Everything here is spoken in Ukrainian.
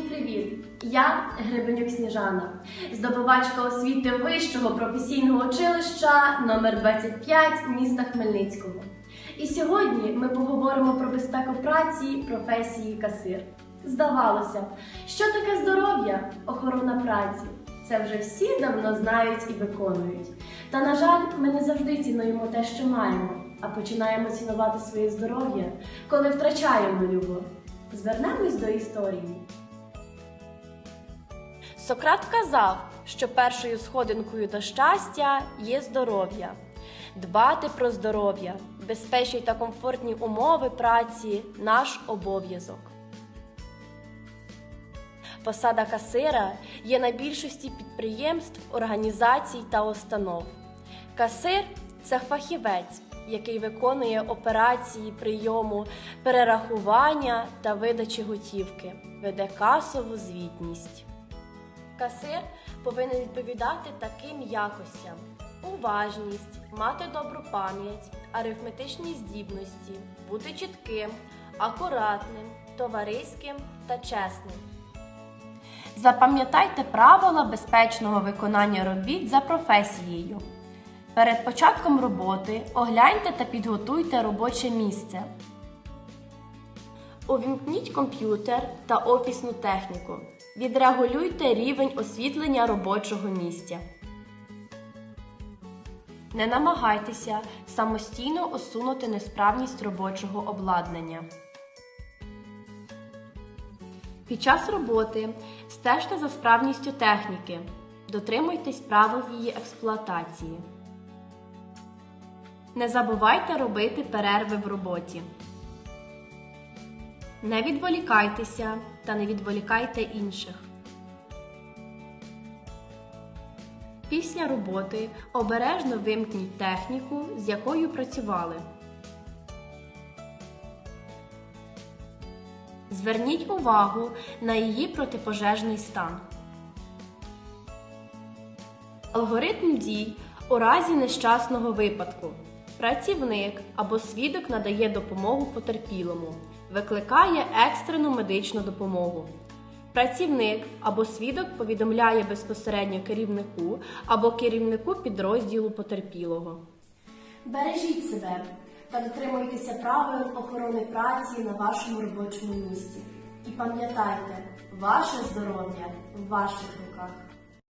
привіт! Я Гребенюк Сніжана, здобувачка освіти вищого професійного училища номер 25 міста Хмельницького. І сьогодні ми поговоримо про безпеку праці професії касир. Здавалося що таке здоров'я, охорона праці. Це вже всі давно знають і виконують. Та, на жаль, ми не завжди цінуємо те, що маємо, а починаємо цінувати своє здоров'я, коли втрачаємо його. Звернемось до історії. Сократ казав, що першою сходинкою до щастя є здоров'я. Дбати про здоров'я, безпечні та комфортні умови праці наш обов'язок. Посада касира є на більшості підприємств, організацій та установ. Касир це фахівець, який виконує операції прийому перерахування та видачі готівки, веде касову звітність. Касир повинен відповідати таким якостям: уважність, мати добру пам'ять, арифметичні здібності, бути чітким, акуратним, товариським та чесним. Запам'ятайте правила безпечного виконання робіт за професією. Перед початком роботи огляньте та підготуйте робоче місце. Увімкніть комп'ютер та офісну техніку. Відрегулюйте рівень освітлення робочого місця. Не намагайтеся самостійно усунути несправність робочого обладнання. Під час роботи стежте за справністю техніки. Дотримуйтесь правил її експлуатації. Не забувайте робити перерви в роботі. Не відволікайтеся та не відволікайте інших. Після роботи обережно вимкніть техніку, з якою працювали. Зверніть увагу на її протипожежний стан. Алгоритм дій у разі нещасного випадку. Працівник або свідок надає допомогу потерпілому, викликає екстрену медичну допомогу. Працівник або свідок повідомляє безпосередньо керівнику або керівнику підрозділу потерпілого. Бережіть себе та дотримуйтеся правил охорони праці на вашому робочому місці. І пам'ятайте, ваше здоров'я в ваших руках.